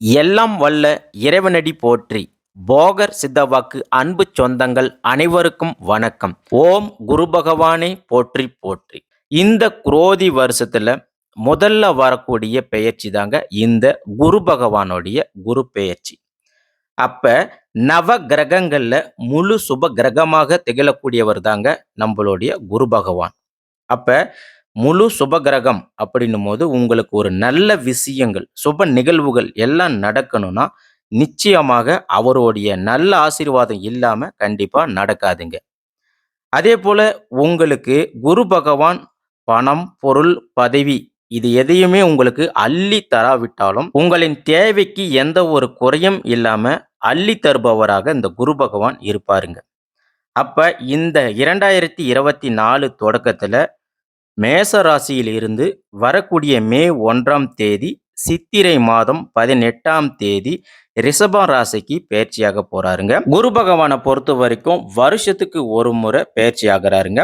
எல்லாம் வல்ல இறைவனடி போற்றி. போகர் சித்தவாக்கு அன்பு சொந்தங்கள் அனைவருக்கும் வணக்கம். ஓம் குரு பகவானே போற்றி போற்றி. இந்த குரோதி வருஷத்துல முதல்ல வரக்கூடிய பெயர்ச்சி தாங்க இந்த குரு பகவானுடைய குரு பெயர்ச்சி. அப்ப நவ கிரகங்கள்ல முழு சுப கிரகமாக திகழக்கூடியவர் தாங்க நம்மளுடைய குரு பகவான். அப்ப முழு சுப கிரகம் அப்படின்னும் போது உங்களுக்கு ஒரு நல்ல விஷயங்கள் சுப நிகழ்வுகள் எல்லாம் நடக்கணும்னா நிச்சயமாக அவருடைய நல்ல ஆசீர்வாதம் இல்லாமல் கண்டிப்பாக நடக்காதுங்க. அதே போல் உங்களுக்கு குரு பகவான் பணம் பொருள் பதவி இது எதையுமே உங்களுக்கு அள்ளி தராவிட்டாலும் உங்களின் தேவைக்கு எந்த ஒரு குறையும் இல்லாம அள்ளி தருபவராக இந்த குரு பகவான் இருப்பாருங்க. அப்ப இந்த இரண்டாயிரத்தி இருபத்தி நாலு தொடக்கத்துல மேச ராசியில் இருந்து வரக்கூடிய மே ஒன்றாம் தேதி சித்திரை மாதம் பதினெட்டாம் தேதி ரிஷபா ராசிக்கு பயிற்சியாக போறாருங்க. குரு பகவானை பொறுத்த வரைக்கும் வருஷத்துக்கு ஒரு முறை பயிற்சி ஆகிறாருங்க.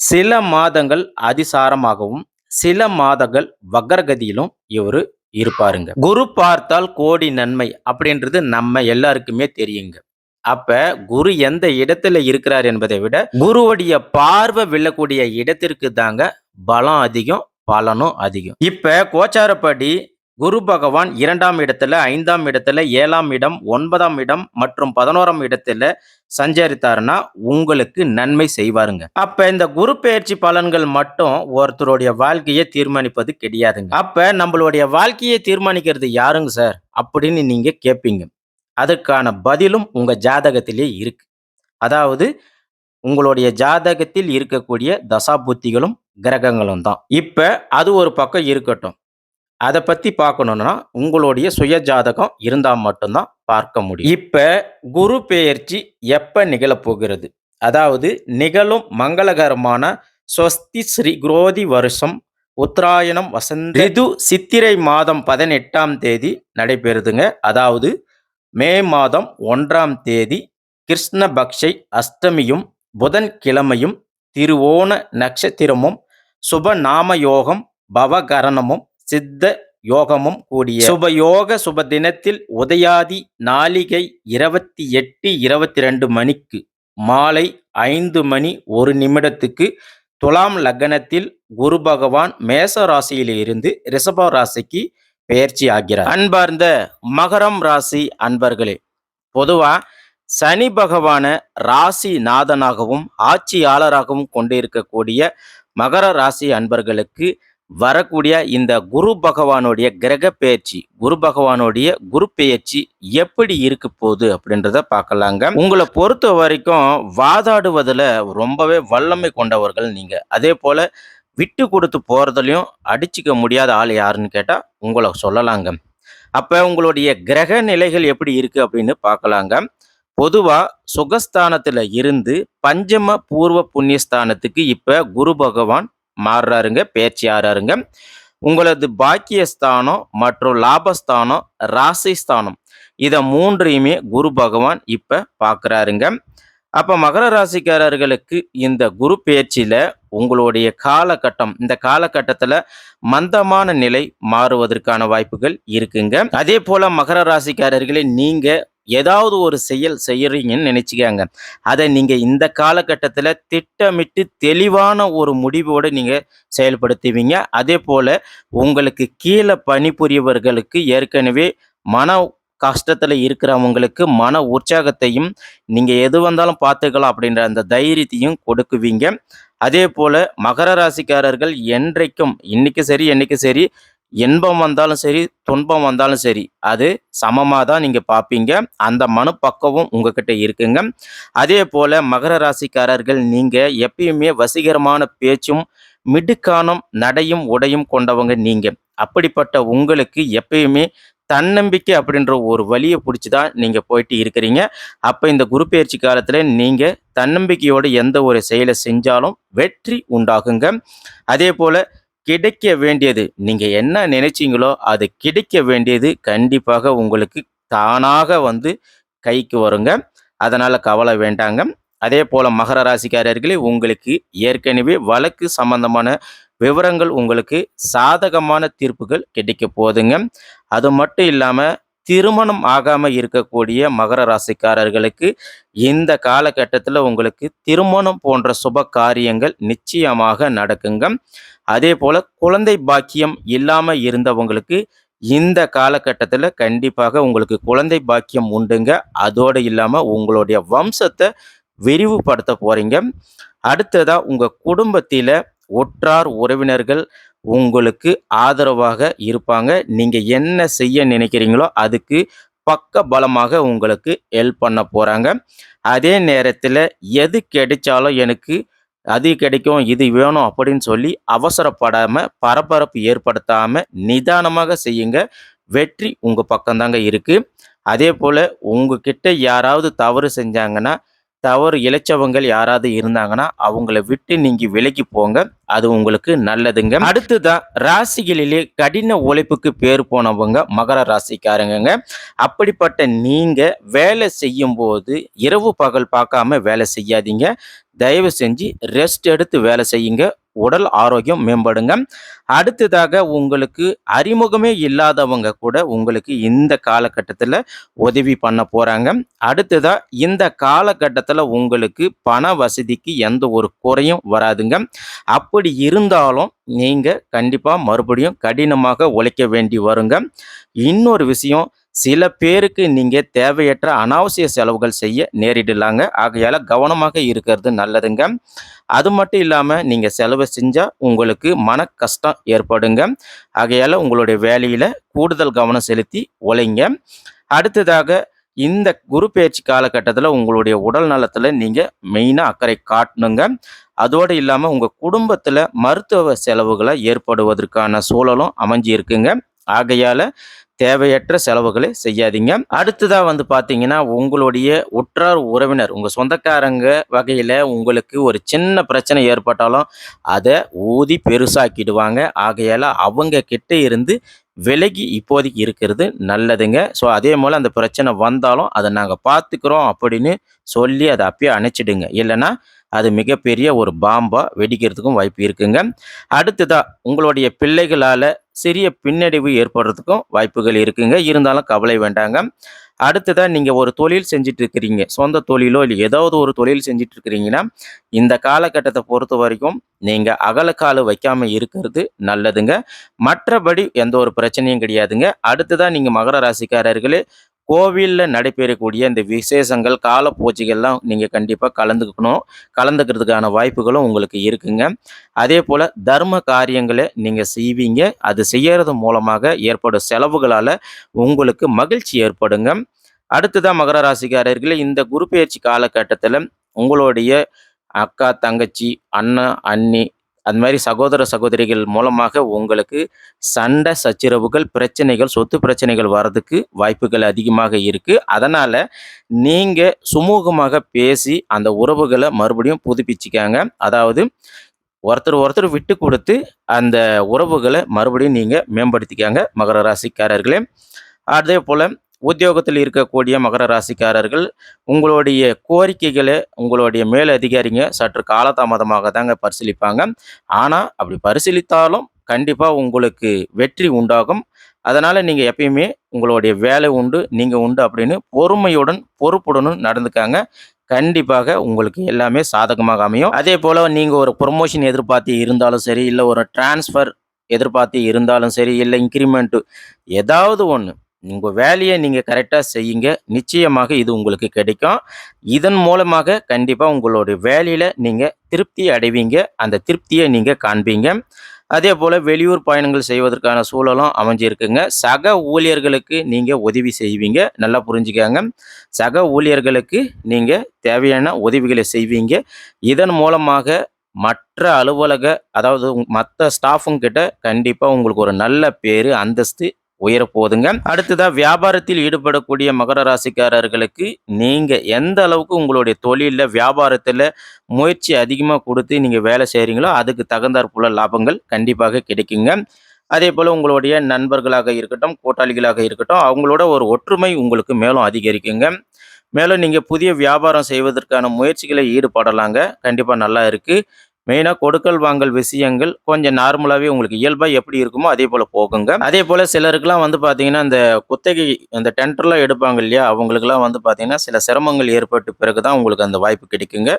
சில மாதங்கள் அதிசாரமாகவும் சில மாதங்கள் வக்ரகதியிலும் இவர் இருப்பாருங்க. குரு பார்த்தால் கோடி நன்மை அப்படின்றது நம்ம எல்லாருக்குமே தெரியுங்க. அப்ப குரு எந்த இடத்துல இருக்கிறார் என்பதை விட குருவுடைய பார்வை விழக்கூடிய இடத்திற்கு தாங்க பலம் அதிகம் பலனும் அதிகம். இப்போ கோச்சாரப்படி குரு பகவான் இரண்டாம் இடத்துல ஐந்தாம் இடத்துல ஏழாம் இடம் ஒன்பதாம் இடம் மற்றும் பதினோராம் இடத்துல சஞ்சரித்தாருன்னா உங்களுக்கு நன்மை செய்வாருங்க. அப்ப இந்த குரு பயிற்சி பலன்கள் மட்டும் ஒருத்தருடைய வாழ்க்கையை தீர்மானிப்பது கிடையாதுங்க. அப்ப நம்மளுடைய வாழ்க்கையை தீர்மானிக்கிறது யாருங்க சார்? அப்படின்னு நீங்க கேட்பீங்க அதற்கான பதிலும் உங்க ஜாதகத்திலே இருக்கு. அதாவது உங்களுடைய ஜாதகத்தில் இருக்கக்கூடிய தசாபுத்திகளும் கிரகங்களும் தான் இப்போ அது ஒரு பக்கம் இருக்கட்டும். அதை பற்றி பார்க்கணுன்னா உங்களுடைய சுய ஜாதகம் இருந்தால் மட்டும்தான் பார்க்க முடியும். இப்போ குரு பெயர்ச்சி எப்போ நிகழப்போகிறது? அதாவது நிகழும் மங்களகரமான ஸ்வஸ்தி ஸ்ரீ குரோதி வருஷம் உத்தராயணம் வசந்த ரிது சித்திரை மாதம் பதினெட்டாம் தேதி நடைபெறுதுங்க. அதாவது மே மாதம் ஒன்றாம் தேதி கிருஷ்ணபக்ஷை அஷ்டமியும் புதன்கிழமையும் திருவோண நட்சத்திரமும் சுபநாம யோகம் பவகரணமும் சித்த யோகமும் கூடிய சுபயோக சுப தினத்தில் உதயாதி நாளிகை இருபத்தி எட்டு இருபத்தி ரெண்டு மணிக்கு மாலை ஐந்து மணி ஒரு நிமிடத்துக்கு துலாம் லக்னத்தில் குரு பகவான் மேச ராசியிலிருந்து ரிஷப ராசிக்கு பெயர்ச்சி ஆகிறார். அன்பார்ந்த மகரம் ராசி அன்பர்களே பொதுவா சனி பகவான ராசி நாதனாகவும் ஆட்சியாளராகவும் கொண்டிருக்கக்கூடிய மகர ராசி அன்பர்களுக்கு வரக்கூடிய இந்த குரு பகவானுடைய கிரக பெயர்ச்சி குரு பகவானுடைய குரு பெயர்ச்சி எப்படி இருக்க போகுது அப்படின்றத பார்க்கலாங்க. உங்களை பொறுத்த வரைக்கும் வாதாடுவதில் ரொம்பவே வல்லமை கொண்டவர்கள் நீங்கள் அதே போல் விட்டு கொடுத்து போகிறதுலையும் அடிச்சுக்க முடியாத ஆள் யாருன்னு கேட்டால் உங்களை சொல்லலாங்க. அப்போ உங்களுடைய கிரக நிலைகள் எப்படி இருக்குது அப்படின்னு பார்க்கலாங்க. பொதுவாக சுகஸ்தானத்தில் இருந்து பஞ்சம பூர்வ புண்ணியஸ்தானத்துக்கு இப்போ குரு பகவான் மாறுறாருங்க பேச்சு ஆறாருங்க. உங்களது பாக்கியஸ்தானம் மற்றும் லாபஸ்தானம் ராசிஸ்தானம். இதை மூன்றையுமே குரு பகவான் இப்போ பார்க்குறாருங்க அப்போ மகர ராசிக்காரர்களுக்கு இந்த குரு பேச்சில் உங்களுடைய காலகட்டம் இந்த காலகட்டத்தில் மந்தமான நிலை மாறுவதற்கான வாய்ப்புகள் இருக்குங்க. அதே போல் மகர ராசிக்காரர்களே நீங்கள் ஏதாவது ஒரு செயல் செய்கிறீங்கன்னு நினச்சிக்காங்க. அதை நீங்கள் இந்த காலகட்டத்தில் திட்டமிட்டு தெளிவான ஒரு முடிவோடு நீங்கள் செயல்படுத்துவீங்க. அதே போல் உங்களுக்கு கீழே பணிபுரியவர்களுக்கு ஏற்கனவே மன கஷ்டத்தில் இருக்கிறவங்களுக்கு மன உற்சாகத்தையும் நீங்கள் எது வந்தாலும் பார்த்துக்கலாம் அப்படின்ற அந்த தைரியத்தையும் கொடுக்குவீங்க. அதே போல் மகர ராசிக்காரர்கள் என்றைக்கும் இன்றைக்கும் சரி என்றைக்கும் சரி இன்பம் வந்தாலும் சரி துன்பம் வந்தாலும் சரி அது சமமாக தான் நீங்கள் பார்ப்பீங்க அந்த மனப்பக்குவம் உங்ககிட்ட இருக்குங்க. அதே போல் மகர ராசிக்காரர்கள் நீங்கள் எப்பயுமே வசீகரமான பேச்சும் மிடுக்கானம் நடையும் உடையும் கொண்டவங்க நீங்கள் அப்படிப்பட்ட உங்களுக்கு எப்பயுமே தன்னம்பிக்கை அப்படின்ற ஒரு வழியை பிடிச்சி தான் நீங்கள் போயிட்டு இருக்கிறீங்க. அப்போ இந்த குரு பயிற்சி காலத்தில் நீங்கள் தன்னம்பிக்கையோடு எந்த ஒரு செயலை செஞ்சாலும் வெற்றி உண்டாகுங்க. அதே போல் கிடைக்க வேண்டியது. நீங்கள் என்ன நினைச்சீங்களோ அது கிடைக்க வேண்டியது கண்டிப்பாக உங்களுக்கு தானாக வந்து கைக்கு வருங்க. அதனால் கவலை வேண்டாங்க. அதே போல் மகர ராசிக்காரர்களே உங்களுக்கு ஏற்கனவே வழக்கு சம்பந்தமான விவரங்கள் உங்களுக்கு சாதகமான தீர்ப்புகள் கிடைக்க போதுங்க. அது மட்டும் இல்லாமல் திருமணம் ஆகாமல் இருக்கக்கூடிய மகர ராசிக்காரர்களுக்கு இந்த காலகட்டத்தில் உங்களுக்கு திருமணம் போன்ற சுப காரியங்கள் நிச்சயமாக நடக்குங்க. அதே போல் குழந்தை பாக்கியம் இல்லாமல் இருந்தவங்களுக்கு இந்த காலகட்டத்தில் கண்டிப்பாக உங்களுக்கு குழந்தை பாக்கியம் உண்டுங்க. அதோடு இல்லாமல் உங்களுடைய வம்சத்தை விரிவுபடுத்த போகிறீங்க அடுத்ததாக உங்கள் குடும்பத்தில் ஒற்றார் உறவினர்கள் உங்களுக்கு ஆதரவாக இருப்பாங்க. நீங்கள் என்ன செய்ய நினைக்கிறீங்களோ அதுக்கு பக்க பலமாக உங்களுக்கு ஹெல்ப் பண்ண போறாங்க. அதே நேரத்தில் எது கிடைச்சாலும் எனக்கு அது கிடைக்கும் இது வேணும் அப்படின்னு சொல்லி அவசரப்படாமல் பரபரப்பு ஏற்படுத்தாமல் நிதானமாக செய்யுங்க. வெற்றி உங்கள் பக்கம்தாங்க இருக்குது அதே போல் உங்ககிட்ட யாராவது தவறு செஞ்சாங்கன்னா தவறு இழைச்சவங்கள் யாராவது இருந்தாங்கன்னா அவங்கள விட்டு நீங்க விலகி போங்க. அது உங்களுக்கு நல்லதுங்க. அடுத்துதான் ராசிகளிலே கடின உழைப்புக்கு பேர் போனவங்க மகர ராசிக்காரங்க அப்படிப்பட்ட நீங்க வேலை செய்யும் போது இரவு பகல் பார்க்காம வேலை செய்யாதீங்க. தயவு செஞ்சு ரெஸ்ட் எடுத்து வேலை செய்யுங்க. உடல் ஆரோக்கியம் மேம்படுங்க. அடுத்ததாக உங்களுக்கு அறிமுகமே இல்லாதவங்க கூட உங்களுக்கு இந்த காலகட்டத்தில் உதவி பண்ண போகிறாங்க அடுத்ததாக இந்த காலகட்டத்தில் உங்களுக்கு பண வசதிக்கு எந்த ஒரு குறையும் வராதுங்க. அப்படி இருந்தாலும் நீங்கள் கண்டிப்பாக மறுபடியும் கடினமாக உழைக்க வேண்டி வருங்க. இன்னொரு விஷயம் சில பேருக்கு நீங்கள் தேவையற்ற அனாவசிய செலவுகள் செய்ய நேரிடலாங்க. ஆகையால் கவனமாக இருக்கிறது நல்லதுங்க. அது மட்டும் இல்லாமல் நீங்கள் செலவு செஞ்சால் உங்களுக்கு மன கஷ்டம் ஏற்படுங்க. ஆகையால் உங்களுடைய வேலையில் கூடுதல் கவனம் செலுத்தி உழைங்க. அடுத்ததாக இந்த குரு பயிற்சி காலகட்டத்தில் உங்களுடைய உடல் நலத்தில் நீங்கள் மெயினாக அக்கறை காட்டணுங்க. அதோடு இல்லாமல் உங்கள் குடும்பத்தில் மருத்துவ செலவுகளை ஏற்படுவதற்கான சூழலும் அமைஞ்சி இருக்குங்க ஆகையால் தேவையற்ற செலவுகளை செய்யாதீங்க. அடுத்ததாக வந்து பார்த்தீங்கன்னா உங்களுடைய உற்றார் உறவினர் உங்கள் சொந்தக்காரங்க வகையில் உங்களுக்கு ஒரு சின்ன பிரச்சனை ஏற்பட்டாலும் அதை ஊதி பெருசாக்கிடுவாங்க. ஆகையால் அவங்க கிட்ட இருந்து விலகி இப்போதைக்கு இருக்கிறது நல்லதுங்க. ஸோ அதே போல் அந்த பிரச்சனை வந்தாலும் அதை நாங்கள் பார்த்துக்கிறோம் அப்படின்னு சொல்லி அதை அப்பயே அணைச்சிடுங்க. இல்லைன்னா அது மிகப்பெரிய ஒரு பாம்பாக வெடிக்கிறதுக்கும் வாய்ப்பு இருக்குங்க. அடுத்ததா உங்களுடைய பிள்ளைகளால் சிறிய பின்னடைவு ஏற்படுறதுக்கும் வாய்ப்புகள் இருக்குங்க. இருந்தாலும் கவலை வேண்டாங்க. அடுத்ததா நீங்கள் ஒரு தொழில் செஞ்சுட்டு இருக்கிறீங்க சொந்த தொழிலோ இல்லை ஏதாவது ஒரு தொழில் செஞ்சுட்டு இருக்கிறீங்கன்னா இந்த காலகட்டத்தை பொறுத்த வரைக்கும் நீங்கள் அகலக்கால வைக்காம இருக்கிறது நல்லதுங்க. மற்றபடி எந்த ஒரு பிரச்சனையும் கிடையாதுங்க. அடுத்ததா நீங்கள் மகர ராசிக்காரர்களே கோவிலில் நடைபெறக்கூடிய இந்த விசேஷங்கள் கால பூஜைகள்லாம் நீங்கள் கண்டிப்பாக கலந்துக்கணும். கலந்துக்கிறதுக்கான வாய்ப்புகளும் உங்களுக்கு இருக்குங்க. அதே போல் தர்ம காரியங்களை நீங்கள் செய்வீங்க. அது செய்யறது மூலமாக ஏற்படும் செலவுகளால் உங்களுக்கு மகிழ்ச்சி ஏற்படுங்க. அடுத்ததான் மகர ராசிக்காரர்களே இந்த குரு பயிற்சி காலகட்டத்தில் உங்களுடைய அக்கா தங்கச்சி அண்ணன் அண்ணி அது மாதிரி சகோதர சகோதரிகள் மூலமாக உங்களுக்கு சண்டை சச்சரவுகள் பிரச்சனைகள் சொத்து பிரச்சனைகள் வர்றதுக்கு வாய்ப்புகள் அதிகமாக இருக்குது அதனால் நீங்கள் சுமூகமாக பேசி அந்த உறவுகளை மறுபடியும் புதுப்பிச்சுக்காங்க. அதாவது ஒருத்தர் ஒருத்தர் விட்டு கொடுத்து அந்த உறவுகளை மறுபடியும் நீங்கள் மேம்படுத்திக்காங்க மகர ராசிக்காரர்களே. அதே போல் உத்தியோகத்தில் இருக்கக்கூடிய மகர ராசிக்காரர்கள் உங்களுடைய கோரிக்கைகளை உங்களுடைய மேல் அதிகாரிங்க சற்று காலதாமதமாக தாங்க பரிசீலிப்பாங்க. ஆனால் அப்படி பரிசீலித்தாலும் கண்டிப்பாக உங்களுக்கு வெற்றி உண்டாகும். அதனால் நீங்கள் எப்பயுமே உங்களுடைய வேலை உண்டு நீங்கள் உண்டு அப்படின்னு பொறுமையுடன் பொறுப்புடனும் நடந்துக்காங்க. கண்டிப்பாக உங்களுக்கு எல்லாமே சாதகமாக அமையும். அதே போல் நீங்கள் ஒரு ப்ரொமோஷன் எதிர்பார்த்து இருந்தாலும் சரி இல்லை ஒரு டிரான்ஸ்ஃபர் எதிர்பார்த்து இருந்தாலும் சரி இல்லை இன்க்ரிமெண்ட்டு ஏதாவது ஒன்று உங்கள் வேலையை நீங்கள் கரெக்டாக செய்யுங்க. நிச்சயமாக இது உங்களுக்கு கிடைக்கும். இதன் மூலமாக கண்டிப்பாக உங்களுடைய வேலையில் நீங்கள் திருப்தி அடைவீங்க. அந்த திருப்தியை நீங்கள் காண்பீங்க. அதே போல் வெளியூர் பயணங்கள் செய்வதற்கான சூழலும் அமைஞ்சிருக்குங்க. சக ஊழியர்களுக்கு நீங்கள் உதவி செய்வீங்க. நல்லா புரிஞ்சுக்கங்க. சக ஊழியர்களுக்கு நீங்கள் தேவையான உதவிகளை செய்வீங்க. இதன் மூலமாக மற்ற அலுவலக அதாவது மற்ற ஸ்டாஃபுங்கிட்ட கண்டிப்பாக உங்களுக்கு ஒரு நல்ல பேர் அந்தஸ்து உயரப்போகுதுங்க. அடுத்ததா வியாபாரத்தில் ஈடுபடக்கூடிய மகர ராசிக்காரர்களுக்கு நீங்க எந்த அளவுக்கு உங்களுடைய தொழிலில் வியாபாரத்தில் முயற்சி அதிகமாக கொடுத்து நீங்கள் வேலை செய்கிறீங்களோ அதுக்கு தகுந்தாற்போல லாபங்கள் கண்டிப்பாக கிடைக்குங்க. அதே போல் உங்களுடைய நண்பர்களாக இருக்கட்டும் கூட்டாளிகளாக இருக்கட்டும் அவங்களோட ஒரு ஒற்றுமை உங்களுக்கு மேலும் அதிகரிக்குங்க. மேலும் நீங்கள் புதிய வியாபாரம் செய்வதற்கான முயற்சிகளை ஈடுபடலாங்க. கண்டிப்பாக நல்லா இருக்குது மெயினாக கொடுக்கல் வாங்கல் விஷயங்கள் கொஞ்சம் நார்மலாகவே உங்களுக்கு இயல்பாக எப்படி இருக்குமோ அதே போல் போகுங்க. அதே போல் சிலருக்குலாம் வந்து பார்த்தீங்கன்னா இந்த குத்தகை அந்த டெண்டர்லாம் எடுப்பாங்க இல்லையா அவங்களுக்குலாம் வந்து பார்த்தீங்கன்னா சில சிரமங்கள் ஏற்பட்ட பிறகு தான் உங்களுக்கு அந்த வாய்ப்பு கிடைக்குங்க.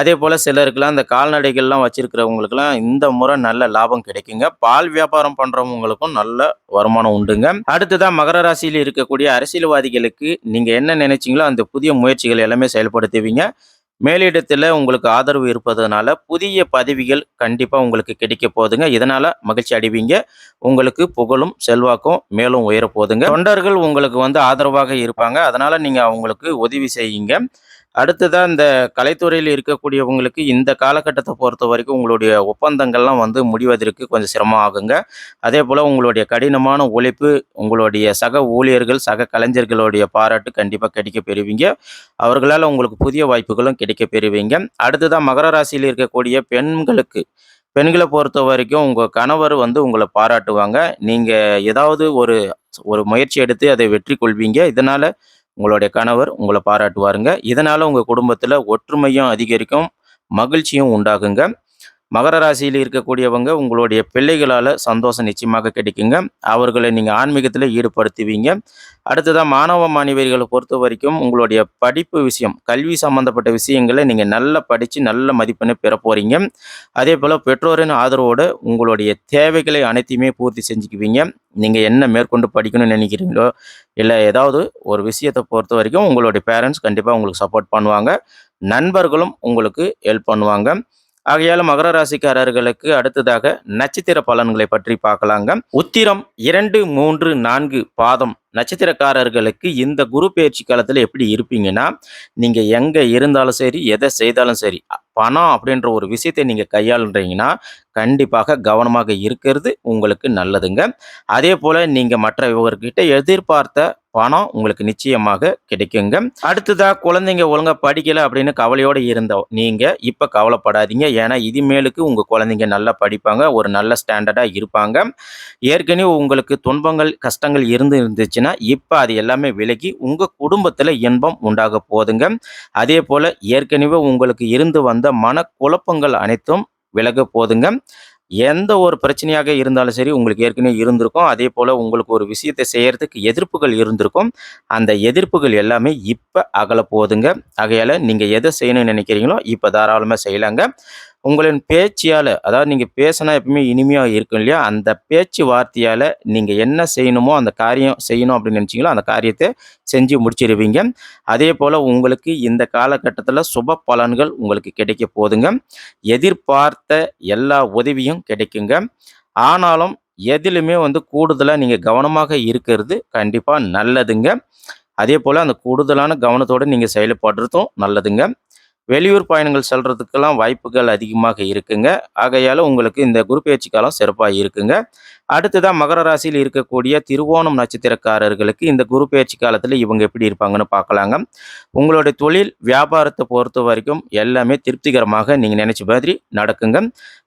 அதே போல் சிலருக்குலாம் இந்த கால்நடைகள்லாம் வச்சிருக்கிறவங்களுக்குலாம் இந்த முறை நல்ல லாபம் கிடைக்குங்க. பால் வியாபாரம் பண்ணுறவங்களுக்கும் நல்ல வருமானம் உண்டுங்க. அடுத்ததான் மகர ராசியில் இருக்கக்கூடிய அரசியல்வாதிகளுக்கு நீங்கள் என்ன நினைச்சீங்களோ அந்த புதிய முயற்சிகள் எல்லாமே செயல்படுத்துவீங்க. மேலிடத்தில் உங்களுக்கு ஆதரவு இருப்பதனால புதிய பதவிகள் கண்டிப்பாக உங்களுக்கு கிடைக்க போகுதுங்க. இதனால் மகிழ்ச்சி அடைவீங்க. உங்களுக்கு புகழும் செல்வாக்கும் மேலும் உயர போகுதுங்க தொண்டர்கள் உங்களுக்கு வந்து ஆதரவாக இருப்பாங்க. அதனால் நீங்கள் அவங்களுக்கு உதவி செய்யுங்க. அடுத்ததாக இந்த கலைத்துறையில் இருக்கக்கூடியவங்களுக்கு இந்த காலகட்டத்தை பொறுத்த வரைக்கும் உங்களுடைய ஒப்பந்தங்கள்லாம் வந்து முடிவதற்கு கொஞ்சம் சிரமம் ஆகுங்க அதே போல் உங்களுடைய கடினமான உழைப்பு உங்களுடைய சக ஊழியர்கள் சக கலைஞர்களுடைய பாராட்டு கண்டிப்பாக கிடைக்க பெறுவீங்க. அவர்களால் உங்களுக்கு புதிய வாய்ப்புகளும் கிடைக்க பெறுவீங்க. அடுத்ததாக மகர ராசியில் இருக்கக்கூடிய பெண்களுக்கு பெண்களை பொறுத்த வரைக்கும் உங்கள் கணவர் வந்து உங்களை பாராட்டுவாங்க. நீங்கள் ஏதாவது ஒரு ஒரு முயற்சி எடுத்து அதை வெற்றி கொள்வீங்க. இதனால் உங்களுடைய கணவர் உங்களை பாராட்டுவாருங்க. இதனால் உங்கள் குடும்பத்தில் ஒற்றுமையும் அதிகரிக்கும் மகிழ்ச்சியும் உண்டாகுங்க. மகர ராசியில் இருக்கக்கூடியவங்க உங்களுடைய பிள்ளைகளால் சந்தோஷம் நிச்சயமாக கிடைக்குங்க. அவர்களை நீங்கள் ஆன்மீகத்தில் ஈடுபடுத்துவீங்க. அடுத்ததாக மாணவ மாணவியர்களை பொறுத்த வரைக்கும் உங்களுடைய படிப்பு விஷயம் கல்வி சம்மந்தப்பட்ட விஷயங்களை நீங்கள் நல்லா படித்து நல்ல மதிப்பெண்ணை பெற போகிறீங்க அதே போல் பெற்றோரின் ஆதரவோடு உங்களுடைய தேவைகளை அனைத்தையுமே பூர்த்தி செஞ்சுக்குவீங்க. நீங்கள் என்ன மேற்கொண்டு படிக்கணும்னு நினைக்கிறீங்களோ இல்லை ஏதாவது ஒரு விஷயத்தை பொறுத்த வரைக்கும் உங்களுடைய பேரண்ட்ஸ் கண்டிப்பாக உங்களுக்கு சப்போர்ட் பண்ணுவாங்க. நண்பர்களும் உங்களுக்கு ஹெல்ப் பண்ணுவாங்க. ஆகையால் மகர ராசிக்காரர்களுக்கு அடுத்ததாக நட்சத்திர பலன்களை பற்றி பார்க்கலாங்க. உத்திரம் இரண்டு மூன்று நான்கு பாதம் நட்சத்திரக்காரர்களுக்கு இந்த குரு பயிற்சி காலத்தில் எப்படி இருப்பீங்கன்னா நீங்கள் எங்கே இருந்தாலும் சரி எதை செய்தாலும் சரி பணம் அப்படின்ற ஒரு விஷயத்தை நீங்கள் கையாளுன்றீங்கன்னா கண்டிப்பாக கவனமாக இருக்கிறது உங்களுக்கு நல்லதுங்க. அதே போல் நீங்கள் மற்ற இவர்கிட்ட எதிர்பார்த்த பணம் உங்களுக்கு நிச்சயமாக கிடைக்குங்க. அடுத்ததாக குழந்தைங்க ஒழுங்காக படிக்கலை அப்படின்னு கவலையோடு இருந்தோம் நீங்கள் இப்போ கவலைப்படாதீங்க. ஏன்னா இனிமேலுக்கு உங்கள் குழந்தைங்க நல்லா படிப்பாங்க ஒரு நல்ல ஸ்டாண்டர்டாக இருப்பாங்க. ஏற்கனவே உங்களுக்கு துன்பங்கள் கஷ்டங்கள் இருந்து இருந்துச்சுன்னா இப்போ அது எல்லாமே விலகி உங்கள் குடும்பத்தில் இன்பம் உண்டாக போதுங்க. அதே போல் ஏற்கனவே உங்களுக்கு இருந்து வந்த மனக்குழப்பங்கள் அனைத்தும் விலக போதுங்க. எந்த ஒரு பிரச்சனையாக இருந்தாலும் சரி உங்களுக்கு ஏற்கனவே இருந்திருக்கும். அதே போல் உங்களுக்கு ஒரு விஷயத்தை செய்கிறதுக்கு எதிர்ப்புகள் இருந்திருக்கும். அந்த எதிர்ப்புகள் எல்லாமே இப்போ அகல போகுதுங்க ஆகையால் நீங்கள் எதை செய்யணும்னு நினைக்கிறீங்களோ இப்போ தாராளமாக செய்யலாங்க. உங்களின் பேச்சியால் அதாவது நீங்கள் பேசினா எப்பவுமே இனிமையாக இருக்கும் இல்லையா? அந்த பேச்சு வார்த்தையால் நீங்கள் என்ன செய்யணுமோ அந்த காரியம் செய்யணும் அப்படின்னு நினச்சிங்களோ அந்த காரியத்தை செஞ்சு முடிச்சிருவீங்க. அதே போல் உங்களுக்கு இந்த காலகட்டத்தில் சுப பலன்கள் உங்களுக்கு கிடைக்க போதுங்க. எதிர்பார்த்த எல்லா உதவியும் கிடைக்குங்க. ஆனாலும் எதிலுமே வந்து கூடுதலாக நீங்கள் கவனமாக இருக்கிறது கண்டிப்பாக நல்லதுங்க. அதே போல் அந்த கூடுதலான கவனத்தோடு நீங்கள் செயல்படுறதும் நல்லதுங்க. வெளியூர் பயணங்கள் செல்றதுக்கெல்லாம் வாய்ப்புகள் அதிகமாக இருக்குங்க. ஆகையால் உங்களுக்கு இந்த குரு பயிற்சி காலம் சிறப்பாக இருக்குங்க. அடுத்ததாக மகர ராசியில் இருக்கக்கூடிய திருவோணம் நட்சத்திரக்காரர்களுக்கு இந்த குரு பயிற்சி காலத்தில் இவங்க எப்படி இருப்பாங்கன்னு பார்க்கலாங்க. உங்களுடைய தொழில் வியாபாரத்தை பொறுத்த வரைக்கும் எல்லாமே திருப்திகரமாக நீங்கள் நினச்ச மாதிரி நடக்குங்க.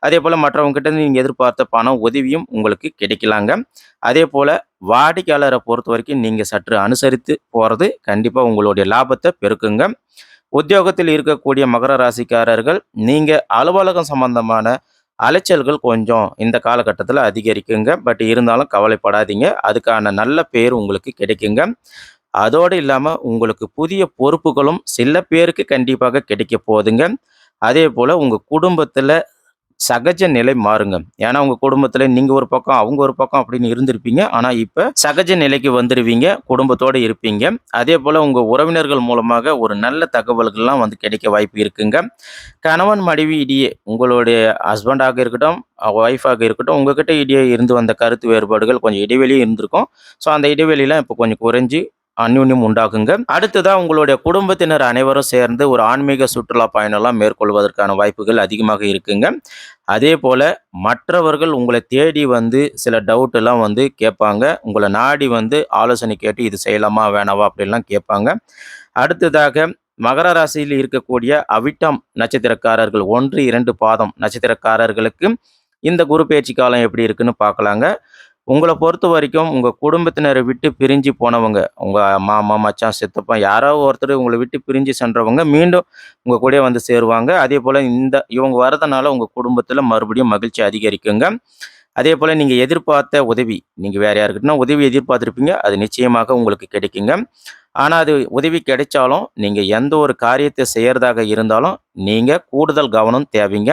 அதே போல் மற்றவங்ககிட்ட நீங்கள் எதிர்பார்த்த பணம் உதவியும் உங்களுக்கு கிடைக்கலாங்க. அதே போல் வாடிக்கையாளரை பொறுத்த வரைக்கும் நீங்கள் சற்று அனுசரித்து போகிறது கண்டிப்பாக உங்களுடைய லாபத்தை பெருக்குங்க. உத்தியோகத்தில் இருக்கக்கூடிய மகர ராசிக்காரர்கள் நீங்கள் அலுவலகம் சம்பந்தமான அலைச்சல்கள் கொஞ்சம் இந்த காலகட்டத்தில் அதிகரிக்குங்க. பட் இருந்தாலும் கவலைப்படாதீங்க. அதுக்கான நல்ல பேர் உங்களுக்கு கிடைக்குங்க. அதோடு இல்லாமல் உங்களுக்கு புதிய பொறுப்புகளும் சில பேருக்கு கண்டிப்பாக கிடைக்க போகுதுங்க. அதே போல் உங்கள் குடும்பத்தில் சகஜ நிலை மாறுங்க. ஏன்னா உங்க குடும்பத்துல நீங்க ஒரு பக்கம் அவங்க ஒரு பக்கம் அப்படின்னு இருந்திருப்பீங்க. ஆனா இப்ப சகஜ நிலைக்கு வந்துருவீங்க குடும்பத்தோட இருப்பீங்க. அதே போல உங்க உறவினர்கள் மூலமாக ஒரு நல்ல தகவல்கள்லாம் வந்து கிடைக்க வாய்ப்பு இருக்குங்க. கணவன் மனைவி இடையே உங்களுடைய ஹஸ்பண்டாக இருக்கட்டும் ஒய்ஃபாக இருக்கட்டும் உங்ககிட்ட இடையே இருந்து வந்த கருத்து வேறுபாடுகள் கொஞ்சம் இடைவெளியும் இருந்திருக்கும். ஸோ அந்த இடைவெளியெலாம் இப்போ கொஞ்சம் குறைஞ்சி அந்யுன்யம் உண்டாகுங்க. அடுத்ததாக உங்களுடைய குடும்பத்தினர் அனைவரும் சேர்ந்து ஒரு ஆன்மீக சுற்றுலா பயணம்லாம் மேற்கொள்வதற்கான வாய்ப்புகள் அதிகமாக இருக்குங்க. அதே போல் மற்றவர்கள் உங்களை தேடி வந்து சில டவுட் எல்லாம் வந்து கேட்பாங்க. உங்களை நாடி வந்து ஆலோசனை கேட்டு இது செய்யலாமா வேணாவா அப்படின்லாம் கேட்பாங்க. அடுத்ததாக மகர ராசியில் இருக்கக்கூடிய அவிட்டம் நட்சத்திரக்காரர்கள் ஒன்று இரண்டு பாதம் நட்சத்திரக்காரர்களுக்கு இந்த குரு பயிற்சி காலம் எப்படி இருக்குன்னு பார்க்கலாங்க. உங்களை பொறுத்த வரைக்கும் உங்கள் குடும்பத்தினரை விட்டு பிரிஞ்சு போனவங்க, உங்க மாமா, மச்சான், சித்தப்பா யாரோ ஒருத்தர் உங்களை விட்டு பிரிஞ்சு சென்றவங்க மீண்டும் உங்கள் கூடயே வந்து சேருவாங்க. அதே போல் இந்த இவங்க வரதுனால உங்கள் குடும்பத்தில் மறுபடியும் மகிழ்ச்சி அதிகரிக்குங்க. அதே போல் நீங்கள் எதிர்பார்த்த உதவி, நீங்கள் வேறு யாருக்கிட்டனா உதவி எதிர்பார்த்திருப்பீங்க. அது நிச்சயமாக உங்களுக்கு கிடைக்குங்க. ஆனால் அது உதவி கிடைச்சாலும், நீங்கள் எந்த ஒரு காரியத்தை செய்கிறதாக இருந்தாலும், நீங்கள் கூடுதல் கவனம் தேவைங்க.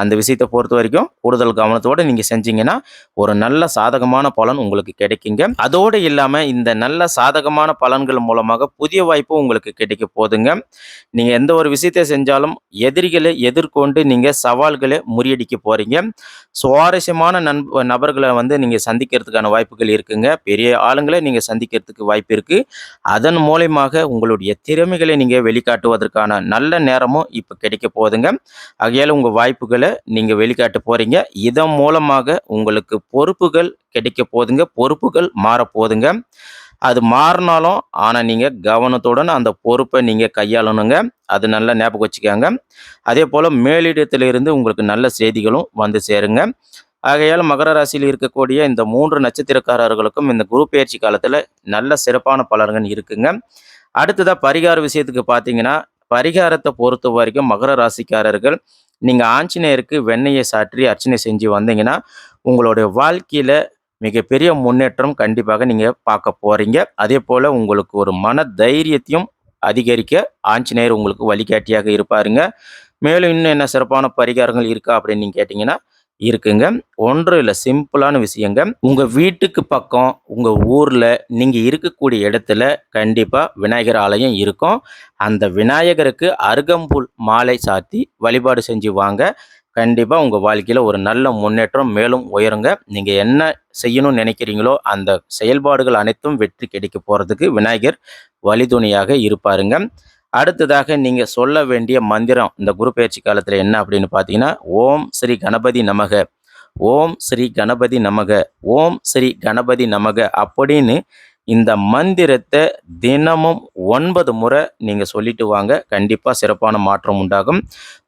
அந்த விஷயத்தை பொறுத்த வரைக்கும் கூடுதல் கவனத்தோடு நீங்கள் செஞ்சீங்கன்னா, ஒரு நல்ல சாதகமான பலன் உங்களுக்கு கிடைக்குங்க. அதோடு இல்லாமல் இந்த நல்ல சாதகமான பலன்கள் மூலமாக புதிய வாய்ப்பு உங்களுக்கு கிடைக்க போதுங்க. நீங்கள் எந்த ஒரு விஷயத்தை செஞ்சாலும் எதிரிகளை எதிர்கொண்டு நீங்கள் சவால்களை முறியடிக்க போகிறீங்க சுவாரஸ்யமான நண்ப நபர்களை வந்து நீங்கள் சந்திக்கிறதுக்கான வாய்ப்புகள் இருக்குங்க. பெரிய ஆளுங்களை நீங்கள் சந்திக்கிறதுக்கு வாய்ப்பு இருக்குது அதன் மூலியமாக உங்களுடைய திறமைகளை நீங்கள் வெளிக்காட்டுவதற்கான நல்ல நேரமும் இப்போ கிடைக்க போதுங்க. ஆகையால் உங்கள் வாய்ப்புகளை நீங்கள் வெளிக்காட்ட போகிறீங்க இதன் மூலமாக உங்களுக்கு பொறுப்புகள் கிடைக்க போதுங்க. பொறுப்புகள் மாறப்போதுங்க. அது மாறினாலும் ஆனால் நீங்கள் கவனத்துடன் அந்த பொறுப்பை நீங்கள் கையாளணுங்க. அது நல்லா ஞாபகம் வச்சுக்காங்க அதே போல் மேலிடத்திலிருந்து உங்களுக்கு நல்ல செய்திகளும் வந்து சேருங்க. ஆகையால் மகர ராசியில் இருக்கக்கூடிய இந்த மூன்று நட்சத்திரக்காரர்களுக்கும் இந்த குரு பயிற்சி காலத்தில் நல்ல சிறப்பான பலன்கள் இருக்குங்க. அடுத்ததாக பரிகார விஷயத்துக்கு பார்த்தீங்கன்னா, பரிகாரத்தை பொறுத்த வரைக்கும் மகர ராசிக்காரர்கள், நீங்கள் ஆஞ்சநேயருக்கு வெண்ணையை சாற்றி அர்ச்சனை செஞ்சு வந்தீங்கன்னா, உங்களுடைய வாழ்க்கையில் மிகப்பெரிய முன்னேற்றம் கண்டிப்பாக நீங்கள் பார்க்க போகிறீங்க அதே போல் உங்களுக்கு ஒரு மன தைரியத்தையும் அதிகரிக்க ஆஞ்சநேயர் உங்களுக்கு வழிகாட்டியாக இருப்பாருங்க. மேலும் இன்னும் என்ன சிறப்பான பரிகாரங்கள் இருக்கா அப்படின்னு நீங்கள் கேட்டிங்கன்னா இருக்குங்க. ஒன்றும் இல்லை சிம்பிளான விஷயங்க. உங்கள் வீட்டுக்கு பக்கம், உங்கள் ஊரில் நீங்கள் இருக்கக்கூடிய இடத்துல கண்டிப்பாக விநாயகர் ஆலயம் இருக்கும். அந்த விநாயகருக்கு அருகம்புல் மாலை சாத்தி வழிபாடு செஞ்சு வாங்க. கண்டிப்பாக உங்கள் வாழ்க்கையில் ஒரு நல்ல முன்னேற்றம் மேலும் உயருங்க. நீங்கள் என்ன செய்யணும்னு நினைக்கிறீங்களோ, அந்த செயல்பாடுகள் அனைத்தும் வெற்றி கிடைக்க போகிறதுக்கு விநாயகர் வழிதுணையாக இருப்பாருங்க. அடுத்ததாக நீங்கள் சொல்ல வேண்டிய மந்திரம் இந்த குரு பயிற்சி காலத்தில் என்ன அப்படின்னு பார்த்தீங்கன்னா, ஓம் ஸ்ரீ கணபதி நமக, ஓம் ஸ்ரீ கணபதி நமக, ஓம் ஸ்ரீ கணபதி நமக அப்படின்னு இந்த மந்திரத்தை தினமும் ஒன்பது முறை நீங்கள் சொல்லிட்டு வாங்க. கண்டிப்பாக சிறப்பான மாற்றம் உண்டாகும்.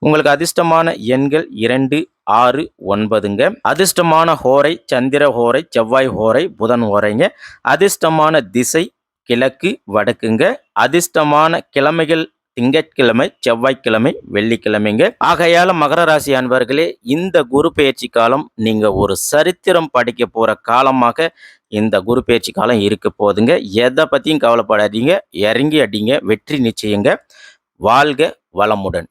உங்களுக்கு அதிர்ஷ்டமான எண்கள் 2, 6, 9ங்க. அதிர்ஷ்டமான ஹோரை சந்திர ஹோரை, செவ்வாய் ஹோரை, புதன் ஹோரைங்க. அதிர்ஷ்டமான திசை கிழக்கு, வடக்குங்க. அதிர்ஷ்டமான கிழமைகள் திங்கட்கிழமை, செவ்வாய்க்கிழமை, வெள்ளிக்கிழமைங்க. ஆகையால மகர ராசி அன்பர்களே, இந்த குரு பயிற்சி காலம் நீங்க ஒரு சரித்திரம் படிக்க போற காலமாக இந்த குரு பயிற்சி காலம் இருக்க போதுங்க. எதை பத்தியும் கவலைப்படாதீங்க. இறங்கி அடிங்க. வெற்றி நிச்சயங்க. வாழ்க வளமுடன்.